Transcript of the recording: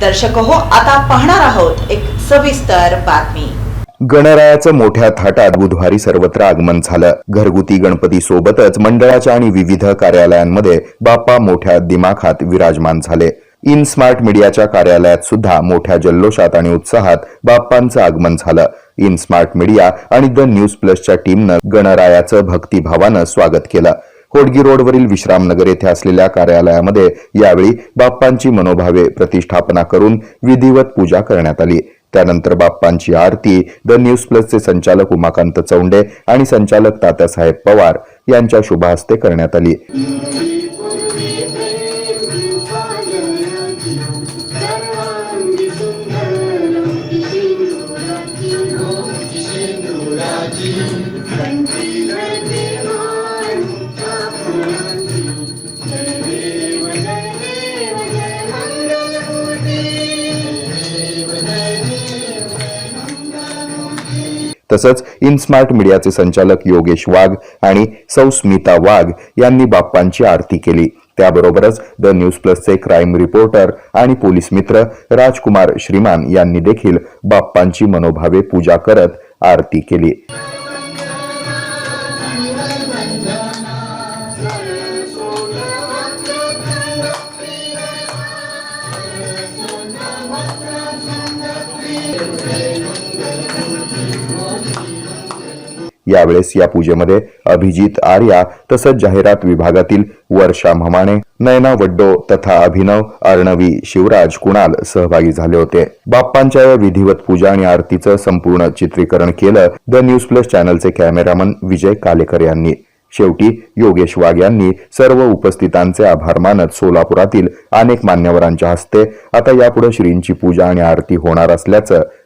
दर्शक हो आता पाहणार आहोत एक सविस्तर बातमी. गणरायाचं मोठ्या थाटात बुधवारी सर्वत्र आगमन झालं. घरगुती गणपती सोबतच मंडळाच्या आणि विविध कार्यालयांमध्ये बाप्पा मोठ्या दिमाखात विराजमान झाले. इन स्मार्ट मीडियाच्या कार्यालयात सुद्धा मोठ्या जल्लोषात आणि उत्साहात बाप्पांचं आगमन झालं. इन स्मार्ट मीडिया आणि द न्यूज प्लसच्या टीमनं गणरायाचं भक्तिभावानं स्वागत केलं. होडगी रोडवरील विश्रामनगर येथे असलेल्या कार्यालयामध्ये यावेळी बाप्पांची मनोभावे प्रतिष्ठापना करून विधिवत पूजा करण्यात आली. त्यानंतर बाप्पांची आरती द न्यूज प्लसचे संचालक उमाकांत चौंडे आणि संचालक तात्यासाहेब पवार यांच्या शुभहस्ते करण्यात आली. तसंच इन स्मार्ट मीडियाचे संचालक योगेश वाघ आणि सौस्मिता वाघ यांनी बाप्पांची आरती केली. त्याबरोबरच द न्यूज प्लसचे क्राईम रिपोर्टर आणि पोलीस मित्र राजकुमार श्रीमान यांनी देखील बाप्पांची मनोभावे पूजा करत आरती केली. यावेळेस या पूजेमध्ये अभिजित आर्या तसंच जाहिरात विभागातील वर्षा म्हमाणे नयना वड्डो तथा अभिनव अर्णवी शिवराज कुणाल सहभागी झाले होते. बाप्पांच्या या विधिवत पूजा आणि आरतीचं संपूर्ण चित्रीकरण केलं द न्यूज प्लस चॅनलचे कॅमेरामन विजय कालेकर यांनी. शेवटी योगेश वाघ यांनी सर्व उपस्थितांचे आभार मानत सोलापुरातील अनेक मान्यवरांच्या हस्ते आता यापुढे श्रींची पूजा आणि आरती होणार असल्याचं